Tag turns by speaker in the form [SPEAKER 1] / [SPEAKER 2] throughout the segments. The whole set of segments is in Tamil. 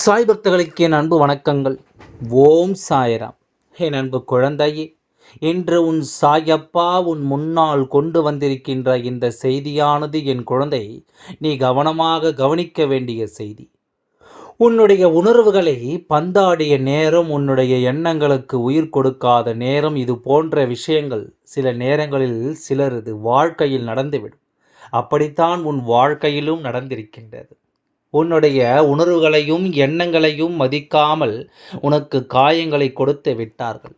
[SPEAKER 1] சாய் பக்தர்களுக்கு என் அன்பு வணக்கங்கள். ஓம் சாயராம். என் அன்பு குழந்தையே இன்று உன் சாயப்பா உன் முன்னால் கொண்டு வந்திருக்கின்ற இந்த செய்தியானது என் குழந்தை நீ கவனமாக கவனிக்க வேண்டிய செய்தி. உன்னுடைய உணர்வுகளை பந்தாடிய நேரம் உன்னுடைய எண்ணங்களுக்கு உயிர் கொடுக்காத நேரம் இது போன்ற விஷயங்கள் சில நேரங்களில் சிலரது வாழ்க்கையில் நடந்துவிடும். அப்படித்தான் உன் வாழ்க்கையிலும் நடந்திருக்கின்றது. உன்னுடைய உணர்வுகளையும் எண்ணங்களையும் மதிக்காமல் உனக்கு காயங்களை கொடுத்து விட்டார்கள்.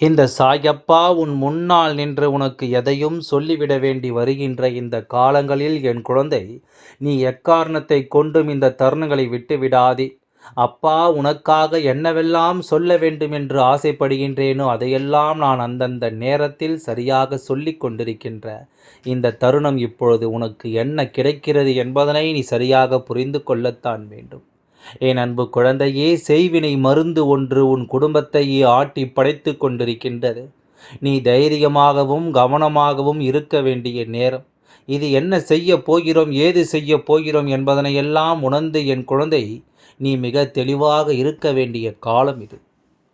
[SPEAKER 1] இந்த சாயப்பா உன் முன்னால் நின்று உனக்கு எதையும் சொல்லிவிட வேண்டி வருகின்ற இந்த காலங்களில் என் குழந்தை நீ எக்காரணத்தை கொண்டும் இந்த தருணங்களை விட்டு விடாதே அப்பா உனக்காக என்னவெல்லாம் சொல்ல வேண்டும் என்று ஆசைப்படுகின்றேனோ அதையெல்லாம் நான் அந்தந்த நேரத்தில் சரியாக சொல்லிக் கொண்டிருக்கின்ற இந்த தருணம் இப்பொழுது உனக்கு என்ன கிடைக்கிறது என்பதனை நீ சரியாக புரிந்து கொள்ளத்தான் வேண்டும். என் அன்பு குழந்தையே செய்வினை மருந்து ஒன்று உன் குடும்பத்தையே ஆட்டி படைத்து கொண்டிருக்கின்றது. நீ தைரியமாகவும் கவனமாகவும் இருக்க வேண்டிய நேரம். இது என்ன செய்ய போகிறோம் ஏது செய்ய போகிறோம் என்பதனையெல்லாம் உணர்ந்து என் குழந்தை நீ மிக தெளிவாக இருக்க வேண்டிய காலம் இது.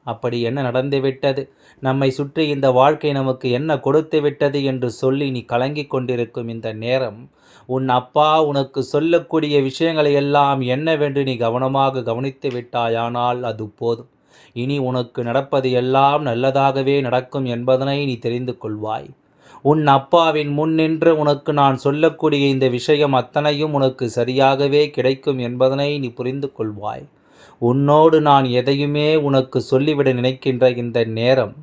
[SPEAKER 1] அப்படி என்ன நடந்துவிட்டது நம்மை சுற்றி இந்த வாழ்க்கை நமக்கு என்ன கொடுத்து விட்டது என்று சொல்லி நீ கலங்கிக் கொண்டிருக்கும் இந்த நேரம் உன் அப்பா உனக்கு சொல்லக்கூடிய விஷயங்களை எல்லாம் என்னவென்று நீ கவனமாக கவனித்து விட்டாயானால் அது போதும். இனி உனக்கு நடப்பது எல்லாம் நல்லதாகவே நடக்கும் என்பதனை நீ தெரிந்து கொள்வாய். உன் அப்பாவின் முன் நின்று உனக்கு நான் சொல்லக்கூடிய இந்த விஷயம் அத்தனையும் உனக்கு சரியாகவே கிடைக்கும் என்பதனை நீ புரிந்து கொள்வாய். உன்னோடு நான் எதையுமே உனக்கு சொல்லிவிட நினைக்கின்ற இந்த நேரம்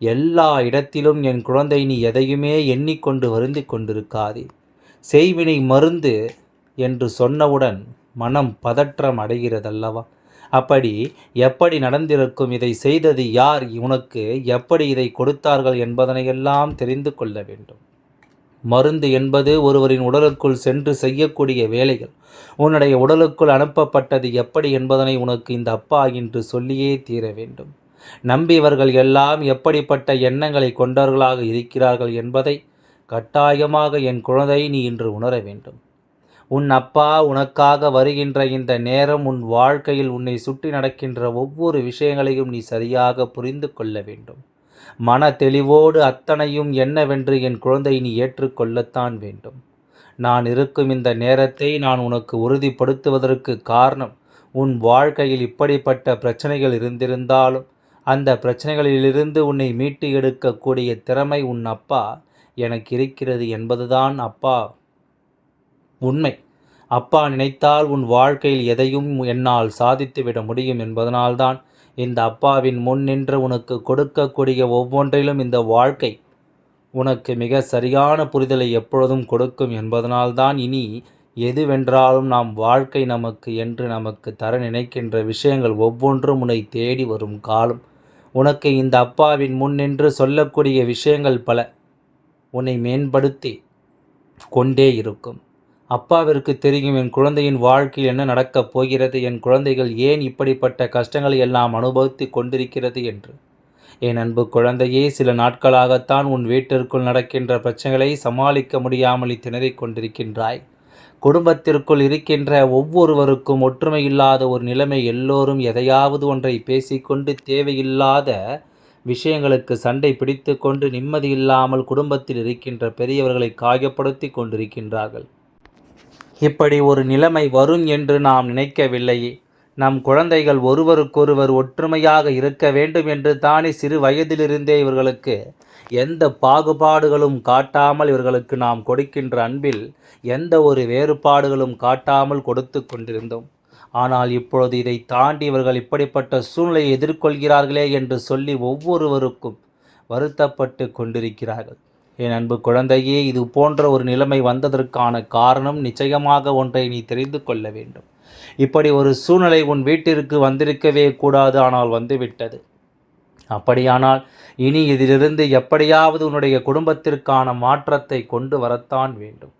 [SPEAKER 1] எல்லா இடத்திலும் என் குழந்தை நீ எதையுமே எண்ணிக்கொண்டு வருந்தி கொண்டிருக்காதே. செய்வினை மருந்து என்று சொன்னவுடன் மனம் பதற்றம் அடைகிறதல்லவா? அப்படி எப்படி நடந்திருக்கும் இதை செய்தது யார்? உனக்கு எப்படி இதை கொடுத்தார்கள் என்பதனையெல்லாம் தெரிந்து கொள்ள வேண்டும். மருந்து என்பது ஒருவரின் உடலுக்குள் சென்று செய்யக்கூடிய வேலைகள். உன்னுடைய உடலுக்குள் அனுப்பப்பட்டது எப்படி என்பதனை உனக்கு இந்த அப்பா என்று சொல்லியே தீர வேண்டும். நம்பியவர்கள் எல்லாம் எப்படிப்பட்ட எண்ணங்களை கொண்டவர்களாக இருக்கிறார்கள் என்பதை கட்டாயமாக என் குழந்தை நீ இன்று உணர வேண்டும். உன் அப்பா உனக்காக வருகின்ற இந்த நேரம் உன் வாழ்க்கையில் உன்னை சுற்றி நடக்கின்ற ஒவ்வொரு விஷயங்களையும் நீ சரியாக புரிந்து கொள்ள வேண்டும். மன தெளிவோடு அத்தனையும் என்னவென்று என் குழந்தை நீ ஏற்றுக்கொள்ளத்தான் வேண்டும். நான் இருக்கும் இந்த நேரத்தை நான் உனக்கு உறுதிப்படுத்துவதற்கு காரணம் உன் வாழ்க்கையில் இப்படிப்பட்ட பிரச்சனைகள் இருந்திருந்தாலும் அந்த பிரச்சனைகளிலிருந்து உன்னை மீட்டு எடுக்கக்கூடிய திறமை உன் அப்பா எனக்கு இருக்கிறது என்பதுதான் அப்பா. உண்மை. அப்பா நினைத்தால் உன் வாழ்க்கையில் எதையும் என்னால் சாதித்துவிட முடியும் என்பதனால்தான் இந்த அப்பாவின் முன் நின்று உனக்கு கொடுக்கக்கூடிய ஒவ்வொன்றிலும் இந்த வாழ்க்கை உனக்கு மிக சரியான புரிதலை எப்பொழுதும் கொடுக்கும் என்பதனால்தான் இனி எதுவென்றாலும் நாம் வாழ்க்கை நமக்கு என்று நமக்கு தர நினைக்கின்ற விஷயங்கள் ஒவ்வொன்றும் உன்னை தேடி வரும் காலம். உனக்கு இந்த அப்பாவின் முன் நின்று சொல்லக்கூடிய விஷயங்கள் பல. உன்னை மேம்படுத்தி கொண்டே இருக்கும். அப்பாவிற்கு தெரியும் என் குழந்தையின் வாழ்க்கையில் என்ன நடக்கப் போகிறது என் குழந்தைகள் ஏன் இப்படிப்பட்ட கஷ்டங்களை எல்லாம் அனுபவித்து கொண்டிருக்கிறது என்று. என் அன்பு குழந்தையே சில நாட்களாகத்தான் உன் வீட்டிற்குள் நடக்கின்ற பிரச்சனைகளை சமாளிக்க முடியாமல் திணறிக் கொண்டிருக்கின்றாய். குடும்பத்திற்குள் இருக்கின்ற ஒவ்வொருவருக்கும் ஒற்றுமை இல்லாத ஒரு நிலைமை எல்லோரும் எதையாவது ஒன்றை பேசிக்கொண்டு தேவையில்லாத விஷயங்களுக்கு சண்டை பிடித்து கொண்டு நிம்மதியில்லாமல் குடும்பத்தில் இருக்கின்ற பெரியவர்களை காயப்படுத்தி கொண்டிருக்கின்றார்கள். இப்படி ஒரு நிலைமை வரும் என்று நாம் நினைக்கவில்லையே நம் குழந்தைகள் ஒருவருக்கொருவர் ஒற்றுமையாக இருக்க வேண்டும் என்று தானே சிறு வயதிலிருந்தே இவர்களுக்கு எந்த பாகுபாடுகளும் காட்டாமல் இவர்களுக்கு நாம் கொடுக்கின்ற அன்பில் எந்த ஒரு வேறுபாடுகளும் காட்டாமல் கொடுத்து கொண்டிருந்தோம். ஆனால் இப்பொழுது இதை தாண்டி இவர்கள் இப்படிப்பட்ட சூழ்நிலையை எதிர்கொள்கிறார்களே என்று சொல்லி ஒவ்வொருவருக்கும் வருத்தப்பட்டு கொண்டிருக்கிறார்கள். என் அன்பு குழந்தையே இது போன்ற ஒரு நிலைமை வந்ததற்கான காரணம் நிச்சயமாக ஒன்றை நீ தெரிந்து கொள்ள வேண்டும். இப்படி ஒரு சூழ்நிலை உன் வீட்டிற்கு வந்திருக்கவே கூடாது ஆனால் வந்துவிட்டது. அப்படியானால் இனி இதிலிருந்து எப்படியாவது உன்னுடைய குடும்பத்திற்கான மாற்றத்தை கொண்டு வரத்தான் வேண்டும்.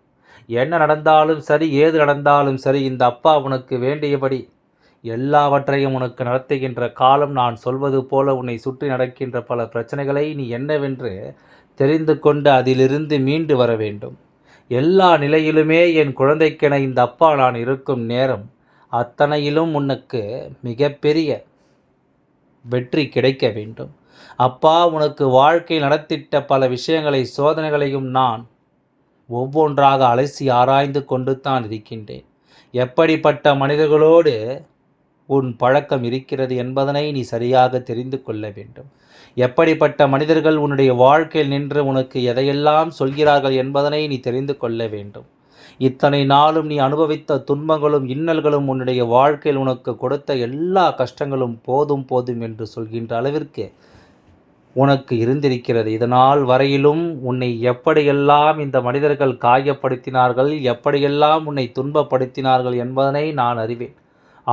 [SPEAKER 1] என்ன நடந்தாலும் சரி ஏது நடந்தாலும் சரி இந்த அப்பா உனக்கு வேண்டியபடி எல்லாவற்றையும் உனக்கு நடத்துகின்ற காலம் நான் சொல்வது போல உன்னை சுற்றி நடக்கின்ற பல பிரச்சனைகளை நீ என்னவென்று தெரிந்து கொண்டு அதிலிருந்து மீண்டு வர வேண்டும். எல்லா நிலையிலுமே என் குழந்தைக்கென இந்த அப்பா நான் இருக்கும் நேரம் அத்தனையிலும் உனக்கு மிகப்பெரிய வெற்றி கிடைக்க வேண்டும். அப்பா உனக்கு வாழ்க்கை நடத்திட்ட பல விஷயங்களை சோதனைகளையும் நான் ஒவ்வொன்றாக அலசி ஆராய்ந்து கொண்டு தான் இருக்கின்றேன். எப்படிப்பட்ட மனிதர்களோடு உன் பழக்கம் இருக்கிறது என்பதனை நீ சரியாக தெரிந்து கொள்ள வேண்டும். எப்படிப்பட்ட மனிதர்கள் உன்னுடைய வாழ்க்கையில் நின்று உனக்கு எதையெல்லாம் சொல்கிறார்கள் என்பதனை நீ தெரிந்து கொள்ள வேண்டும். இத்தனை நாளும் நீ அனுபவித்த துன்பங்களும் இன்னல்களும் உன்னுடைய வாழ்க்கையில் உனக்கு கொடுத்த எல்லா கஷ்டங்களும் போதும் போதும் என்று சொல்கின்ற அளவிற்கு உனக்கு இருந்திருக்கிறது. இதனால் வரையிலும் உன்னை எப்படியெல்லாம் இந்த மனிதர்கள் காயப்படுத்தினார்கள் எப்படியெல்லாம் உன்னை துன்பப்படுத்தினார்கள் என்பதனை நான் அறிவேன்.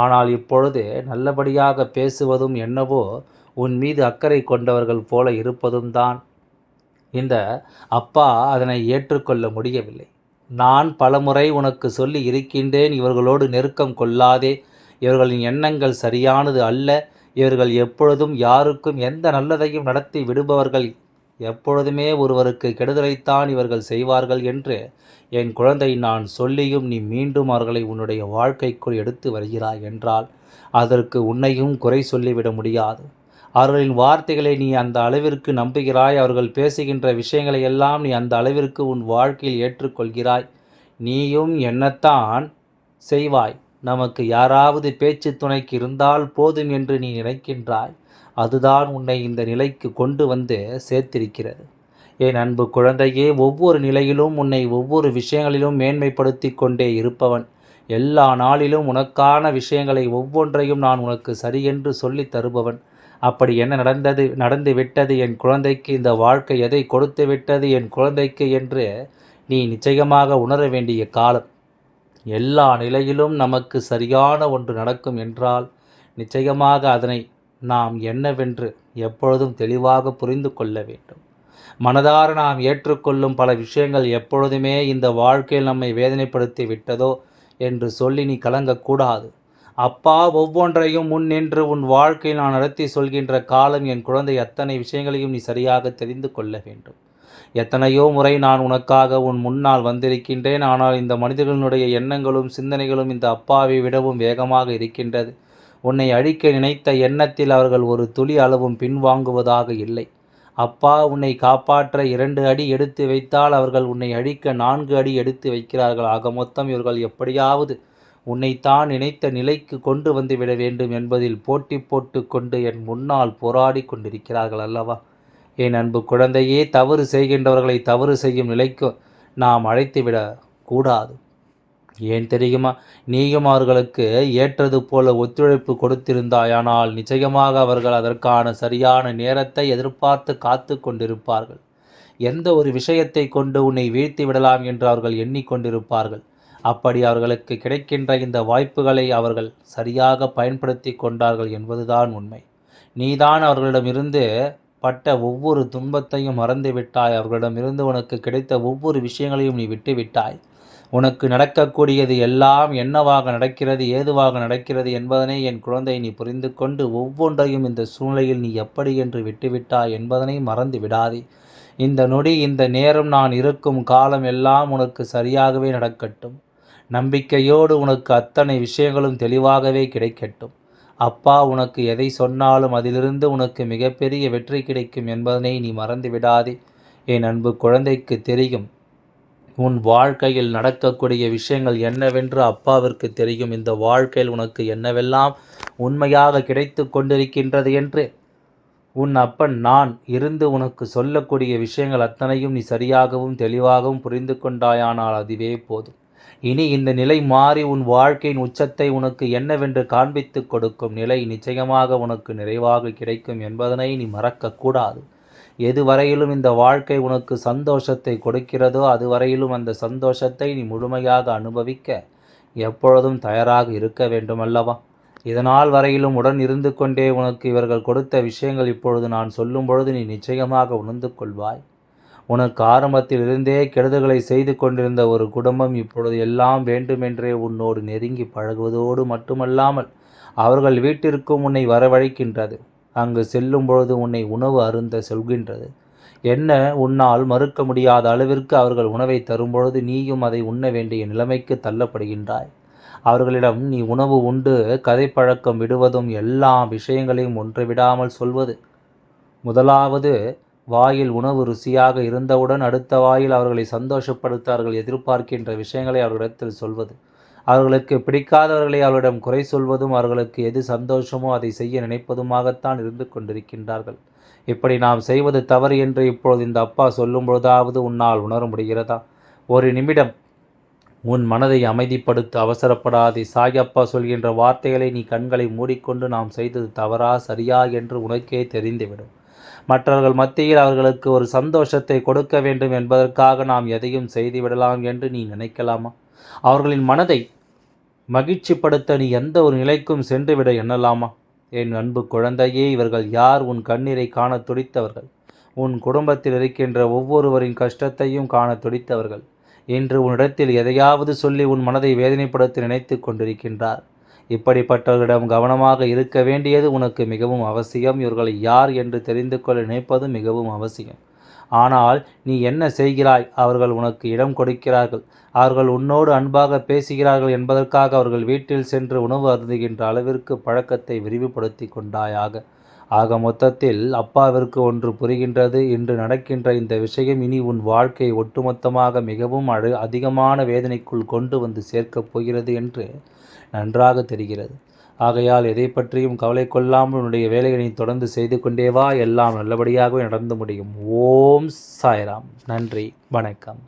[SPEAKER 1] ஆனால் இப்பொழுது நல்லபடியாக பேசுவதும் என்னவோ உன் மீது அக்கறை கொண்டவர்கள் போல இருப்பதும் தான். இந்த அப்பா அதனை ஏற்றுக்கொள்ள முடியவில்லை. நான் பலமுறை உனக்கு சொல்லி இருக்கின்றேன் இவர்களோடு நெருக்கம் கொள்ளாதே. இவர்களின் எண்ணங்கள் சரியானது அல்ல. இவர்கள் எப்பொழுதும் யாருக்கும் எந்த நல்லதையும் நடத்தி விடுபவர்கள் எப்பொழுதுமே ஒருவருக்கு கெடுதலைத்தான் இவர்கள் செய்வார்கள் என்று என் குழந்தை நான் சொல்லியும் நீ மீண்டும் அவர்களை உன்னுடைய வாழ்க்கைக்குள் எடுத்து வருகிறாய் என்றால் அதற்கு உன்னையும் குறை சொல்லிவிட முடியாது. அவர்களின் வார்த்தைகளை நீ அந்த அளவிற்கு நம்புகிறாய் அவர்கள் பேசுகின்ற விஷயங்களை எல்லாம் நீ அந்த அளவிற்கு உன் வாழ்க்கையில் ஏற்றுக்கொள்கிறாய். நீயும் என்னத்தான் செய்வாய். நமக்கு யாராவது பேச்சு துணைக்கு இருந்தால் போதும் என்று நீ நினைக்கின்றாய். அதுதான் உன்னை இந்த நிலைக்கு கொண்டு வந்து சேர்த்திருக்கிறது. என் அன்பு குழந்தையே ஒவ்வொரு நிலையிலும் உன்னை ஒவ்வொரு விஷயங்களிலும் மேன்மைப்படுத்தி கொண்டே இருப்பவன். எல்லா நாளிலும் உனக்கான விஷயங்களை ஒவ்வொன்றையும் நான் உனக்கு சரியென்று சொல்லி தருபவன். அப்படி என்ன நடந்தது நடந்து விட்டது என் குழந்தைக்கு? இந்த வாழ்க்கை எதை கொடுத்து விட்டது என் குழந்தைக்கு? என்று நீ நிச்சயமாக உணர வேண்டிய காலம். எல்லா நிலையிலும் நமக்கு சரியான ஒன்று நடக்கும் என்றால் நிச்சயமாக அதனை நாம் என்னவென்று எப்பொழுதும் தெளிவாக புரிந்து கொள்ள வேண்டும். மனதார நாம் ஏற்றுக்கொள்ளும் பல விஷயங்கள் எப்பொழுதுமே இந்த வாழ்க்கையில் நம்மை வேதனைப்படுத்தி விட்டதோ என்று சொல்லி நீ கலங்கக்கூடாது. அப்பா ஒவ்வொன்றையும் முன் நின்று உன் வாழ்க்கையில் நான் நடத்தி சொல்கின்ற காலம் என் குழந்தை அத்தனை விஷயங்களையும் நீ சரியாக தெரிந்து கொள்ள வேண்டும். எத்தனையோ முறை நான் உனக்காக உன் முன்னால் வந்திருக்கின்றேன் ஆனால் இந்த மனிதர்களுடைய எண்ணங்களும் சிந்தனைகளும் இந்த அப்பாவை விடவும் வேகமாக இருக்கின்றது. உன்னை அழிக்க நினைத்த எண்ணத்தில் அவர்கள் ஒரு துளி அளவும் பின்வாங்குவதாக இல்லை. அப்பா உன்னை காப்பாற்ற இரண்டு அடி எடுத்து வைத்தால் அவர்கள் உன்னை அழிக்க நான்கு அடி எடுத்து வைக்கிறார்கள். ஆக மொத்தம் இவர்கள் எப்படியாவது உன்னைத்தான் நினைத்த நிலைக்கு கொண்டு வந்து விட வேண்டும் என்பதில் போட்டி போட்டு கொண்டு என் முன்னால் போராடி கொண்டிருக்கிறார்கள் அல்லவா? என் அன்பு குழந்தையே தவறு செய்கின்றவர்களை தவறு செய்யும் நிலைக்கு நாம் அழைத்துவிட கூடாது ஏன் தெரியுமா? நீயும் அவர்களுக்கு ஏற்றது போல ஒத்துழைப்பு கொடுத்திருந்தாயானால் நிச்சயமாக அவர்கள் அதற்கான சரியான நேரத்தை எதிர்பார்த்து காத்து கொண்டிருப்பார்கள். எந்த ஒரு விஷயத்தை கொண்டு உன்னை வீழ்த்தி விடலாம் என்று அவர்கள் எண்ணிக்கொண்டிருப்பார்கள். அப்படி அவர்களுக்கு கிடைக்கின்ற இந்த வாய்ப்புகளை அவர்கள் சரியாக பயன்படுத்தி கொண்டார்கள் என்பதுதான் உண்மை. நீதான் அவர்களிடமிருந்து பட்ட ஒவ்வொரு துன்பத்தையும் மறந்து விட்டாய். அவர்களிடமிருந்து உனக்கு கிடைத்த ஒவ்வொரு விஷயங்களையும் நீ விட்டுவிட்டாய் உனக்கு நடக்கக்கூடியது எல்லாம் என்னவாக நடக்கிறது ஏதுவாக நடக்கிறது என்பதனை என் குழந்தை நீ புரிந்து கொண்டு ஒவ்வொன்றையும் இந்த சூழ்நிலையில் நீ எப்படி என்று விட்டுவிட்டாய் என்பதனை மறந்து விடாதே. இந்த நொடி இந்த நேரம் நான் இருக்கும் காலம் எல்லாம் உனக்கு சரியாகவே நடக்கட்டும். நம்பிக்கையோடு உனக்கு அத்தனை விஷயங்களும் தெளிவாகவே கிடைக்கட்டும். அப்பா உனக்கு எதை சொன்னாலும் அதிலிருந்து உனக்கு மிகப்பெரிய வெற்றி கிடைக்கும் என்பதனை நீ மறந்து விடாதே. என் அன்பு குழந்தைக்கு தெரியும். உன் வாழ்க்கையில் நடக்கக்கூடிய விஷயங்கள் என்னவென்று அப்பாவிற்கு தெரியும். இந்த வாழ்க்கையில் உனக்கு என்னவெல்லாம் உண்மையாக கிடைத்து கொண்டிருக்கின்றது என்று. உன் அப்பன் நான் இருந்து உனக்கு சொல்லக்கூடிய விஷயங்கள் அத்தனையும் நீ சரியாகவும் தெளிவாகவும் புரிந்து கொண்டாயானால் அதுவே போதும். இனி இந்த நிலை மாறி உன் வாழ்க்கையின் உச்சத்தை உனக்கு என்னவென்று காண்பித்து கொடுக்கும் நிலை நிச்சயமாக உனக்கு நிறைவாக கிடைக்கும் என்பதனை நீ மறக்கக்கூடாது. எதுவரையிலும் இந்த வாழ்க்கை உனக்கு சந்தோஷத்தை கொடுக்கிறதோ அதுவரையிலும் அந்த சந்தோஷத்தை நீ முழுமையாக அனுபவிக்க எப்பொழுதும் தயாராக இருக்க வேண்டும் அல்லவா இதனால் வரையிலும் உடன் இருந்து கொண்டே உனக்கு இவர்கள் கொடுத்த விஷயங்கள் இப்பொழுது நான் சொல்லும் பொழுது நீ நிச்சயமாக உணர்ந்து கொள்வாய். உனக்கு ஆரம்பத்திலிருந்தே கெடுதல்களை செய்து கொண்டிருந்த ஒரு குடும்பம் இப்பொழுது எல்லாம் வேண்டுமென்றே உன்னோடு நெருங்கி பழகுவதோடு மட்டுமல்லாமல் அவர்கள் வீட்டிற்கும் உன்னை வரவழைக்கின்றது. அங்கு செல்லும் பொழுது உன்னை உணவு அருந்த சொல்கின்றது. என்ன? உன்னால் மறுக்க முடியாத அளவிற்கு அவர்கள் உணவை தரும்பொழுது நீயும் அதை உண்ண வேண்டிய நிலைமைக்கு தள்ளப்படுகின்றாய். அவர்களிடம் நீ உணவு உண்டு கதை பழக்கம் விடுவதும் எல்லா விஷயங்களையும் ஒன்று விடாமல் சொல்வது. முதலாவது வாயில் உணவு ருசியாக இருந்தவுடன் அடுத்த வாயில் அவர்களை சந்தோஷப்படுத்தார்கள் எதிர்பார்க்கின்ற விஷயங்களை அவர்களிடத்தில் சொல்வது. அவர்களுக்கு பிடிக்காதவர்களை அவரிடம் குறை சொல்வதும் அவர்களுக்கு எது சந்தோஷமோ அதை செய்ய நினைப்பதுமாகத்தான் இருந்து கொண்டிருக்கின்றார்கள். இப்படி நாம் செய்வது தவறு என்று இப்பொழுது இந்த அப்பா சொல்லும் பொழுதாவது உன்னால் உணர முடிகிறதா? ஒரு நிமிடம் உன் மனதை அமைதிப்படுத்த அவசரப்படாதே. சாயப்பா சொல்கின்ற வார்த்தைகளை நீ கண்களை மூடிக்கொண்டு நாம் செய்தது தவறா சரியா என்று உனக்கே தெரிந்துவிடும். மற்றவர்கள் மத்தியில் அவர்களுக்கு ஒரு சந்தோஷத்தை கொடுக்க வேண்டும் என்பதற்காக நாம் எதையும் செய்துவிடலாம் என்று நீ நினைக்கலாமா? அவர்களின் மனதை மகிழ்ச்சிப்படுத்த நீ எந்த ஒரு நிலைக்கும் சென்றுவிட எண்ணலாமா? என் அன்பு குழந்தையே இவர்கள் யார்? உன் கண்ணீரை காண துடித்தவர்கள். உன் குடும்பத்தில் இருக்கின்ற ஒவ்வொருவரின் கஷ்டத்தையும் காண துடித்தவர்கள். இன்று உன்னிடத்தில் எதையாவது சொல்லி உன் மனதை வேதனைப்படுத்த நினைத்து கொண்டிருக்கின்றார். இப்படிப்பட்டவர்களிடம் கவனமாக இருக்க வேண்டியது உனக்கு மிகவும் அவசியம். இவர்களை யார் என்று தெரிந்து கொள்ள நினைப்பது மிகவும் அவசியம். ஆனால் நீ என்ன செய்கிறாய்? அவர்கள் உனக்கு இடம் கொடுக்கிறார்கள். அவர்கள் உன்னோடு அன்பாக பேசுகிறார்கள் என்பதற்காக அவர்கள் வீட்டில் சென்று உணவு அருந்துகின்ற அளவிற்கு பழக்கத்தை விரிவுபடுத்தி கொண்டாயாக. ஆக மொத்தத்தில் அப்பாவிற்கு ஒன்று புரிகின்றது. இன்று நடக்கின்ற இந்த விஷயம் இனி உன் வாழ்க்கை ஒட்டுமொத்தமாக மிகவும் அழு அதிகமான வேதனைக்குள் கொண்டு வந்து சேர்க்கப் போகிறது என்று நன்றாக தெரிகிறது. ஆகையால் எதை பற்றியும் கவலை கொள்ளாமல் உன்னுடைய வேலைகளை தொடர்ந்து செய்து கொண்டே வா. எல்லாம் நல்லபடியாகவே நடந்து முடியும். ஓம் சாய்ராம். நன்றி. வணக்கம்.